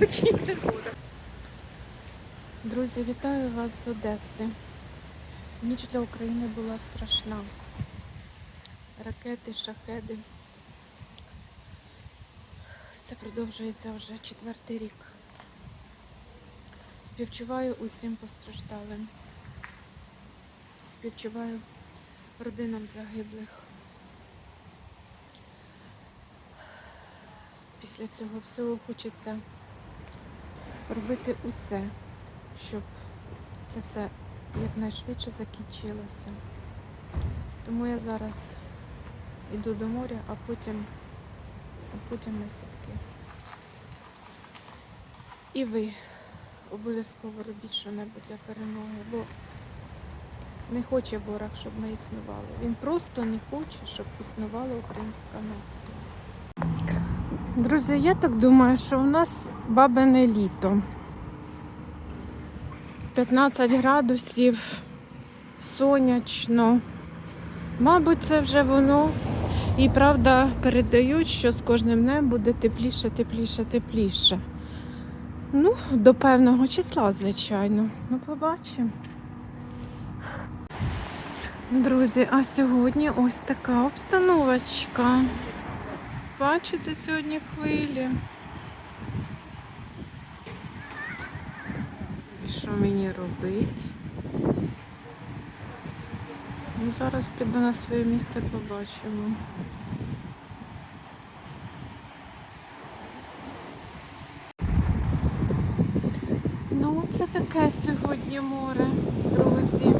спокійне море. Друзі, вітаю вас з Одеси. Ніч для України була страшна. Ракети, шахеди. Це продовжується вже четвертий рік. Співчуваю усім постраждалим. Співчуваю родинам загиблих. Після цього всього хочеться робити усе, щоб це все якнайшвидше закінчилося. Тому я зараз йду до моря, а потім, а потім на сітки. І ви обов'язково робіть що-небудь для перемоги, бо не хоче ворог, щоб ми існували. Він просто не хоче, щоб існувала українська нація. Друзі, я так думаю, що в нас бабине літо. 15 градусів, сонячно. Мабуть, це вже воно. І правда передають, що з кожним днем буде тепліше, тепліше, тепліше. Ну, до певного числа, звичайно. Ну, побачимо. Друзі, а сьогодні ось така обстановочка. Бачите сьогодні хвилі. І що мені робити? Ну, зараз піду на своє місце, побачимо. Ну, це таке сьогодні море, друзі.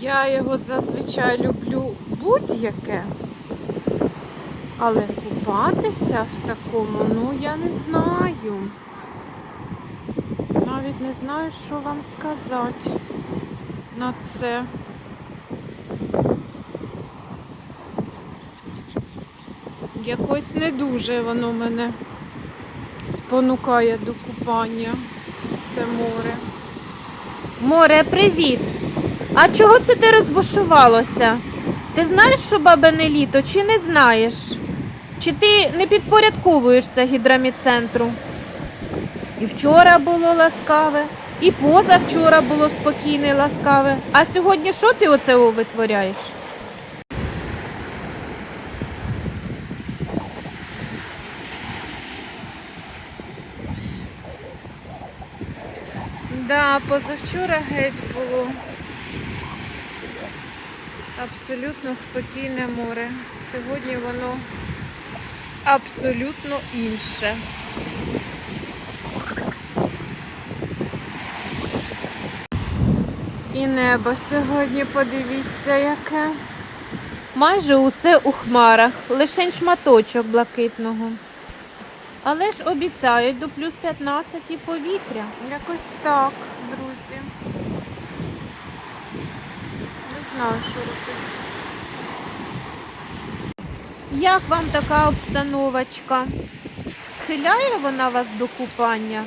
Я його зазвичай люблю будь-яке. Але купатися в такому, ну я не знаю. Навіть не знаю, що вам сказати на це. Якось не дуже воно мене спонукає до купання. Це море. Море, привіт! А чого це ти розбушувалося? Ти знаєш, що бабине літо, чи не знаєш? Чи ти не підпорядковуєшся гідроміцентру? І вчора було ласкаве, і позавчора було спокійне і ласкаве. А сьогодні що ти оце витворяєш? Да, позавчора геть було абсолютно спокійне море. Сьогодні воно абсолютно інше. І небо сьогодні подивіться яке. Майже усе у хмарах, лишень шматочок блакитного. Але ж обіцяють до плюс 15 і повітря. Якось так, друзі. Знаю, що робити. Як вам така обстановочка? Схиляє вона вас до купання?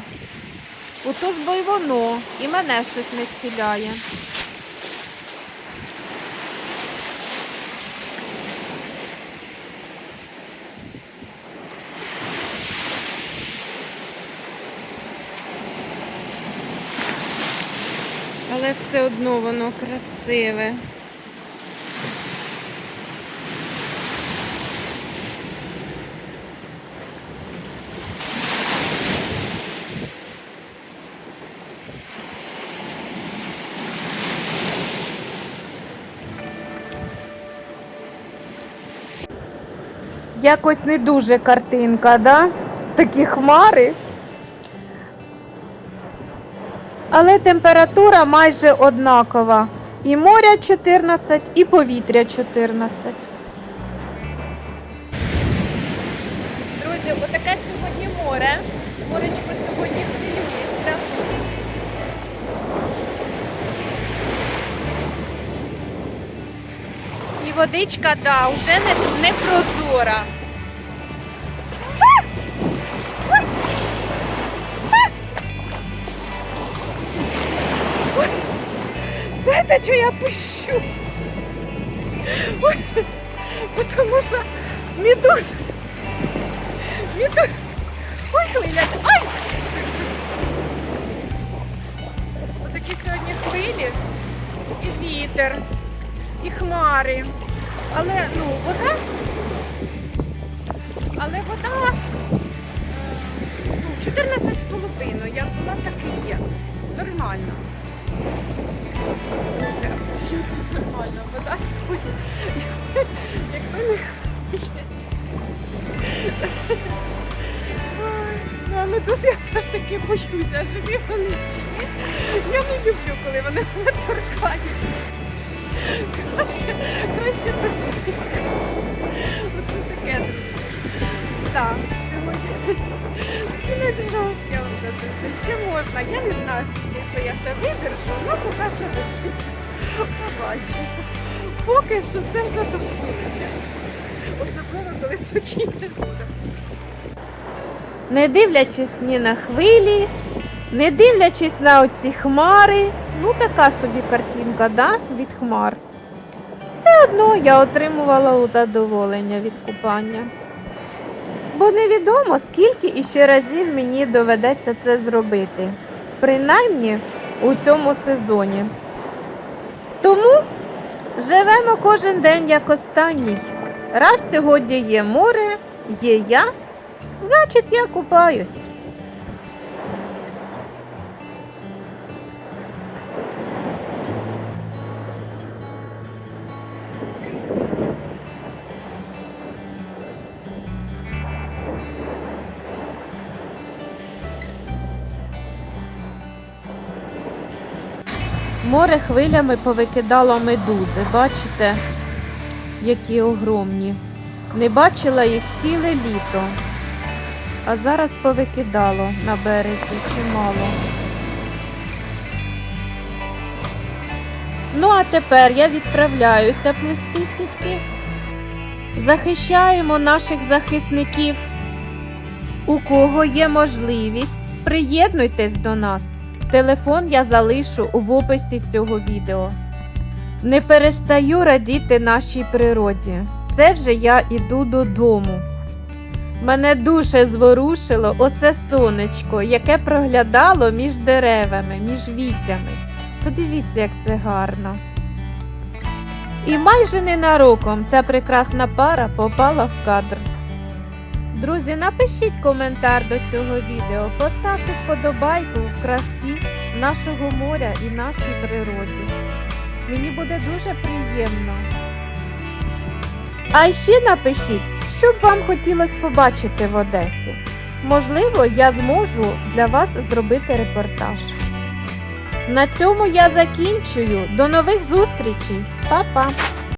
Отож бо й воно, і мене щось не схиляє. Але все одно воно красиве. Якось не дуже картинка, да? Такі хмари. Але температура майже однакова. І моря 14, і повітря 14. Друзі, отаке сьогодні море. Моречко сьогодні хвилюється. І водичка, да, вже не, не прозора. Знаєте, що я пищу? Тому що медузи, Вітер. Ой, хвилять. Ай! Отакі сьогодні хвилі і вітер, і хмари. Але ну, вода. Але вода е, ну, 14 з половиною. Як була, так і є. Нормально. Це нормально. Вода сьогодні. Якби не хвилі. Ой, ну, я все ж таки боюся, живі вони чи ні. Я не люблю, коли вони мене торкаються. Краще, краще без. Оце таке. Так, сьогодні кінець жовтня вже друзі. Ще можна. Я не знаю, скільки це я ще видержу, ну поки що витримаю. Побачимо. Поки що це задоволення. Особливо, коли спокійне буде. Не дивлячись ні на хвилі, не дивлячись на оці хмари, ну така собі картинка, да, від хмар. Все одно я отримувала задоволення від купання. Бо невідомо, скільки іще разів мені доведеться це зробити, принаймні у цьому сезоні. Живемо кожен день як останній. Раз сьогодні є море, є я, Значить, я купаюсь. Море хвилями повикидало медузи. Бачите, які огромні. Не бачила їх ціле літо. А зараз повикидало на березі чимало. Ну, а тепер я відправляюся плести сітки. Захищаємо наших захисників. У кого є можливість, приєднуйтесь до нас. Телефон я залишу в описі цього відео. Не перестаю радіти нашій природі. Це вже я іду додому. Мене дуже зворушило оце сонечко, яке проглядало між деревами, між віттями. Подивіться, як це гарно. І майже ненароком ця прекрасна пара попала в кадр. Друзі, напишіть коментар до цього відео, поставте вподобайку красі нашого моря і нашій природі. Мені буде дуже приємно. А ще напишіть, що б вам хотілося побачити в Одесі. Можливо, я зможу для вас зробити репортаж. На цьому я закінчую. До нових зустрічей. Па-па!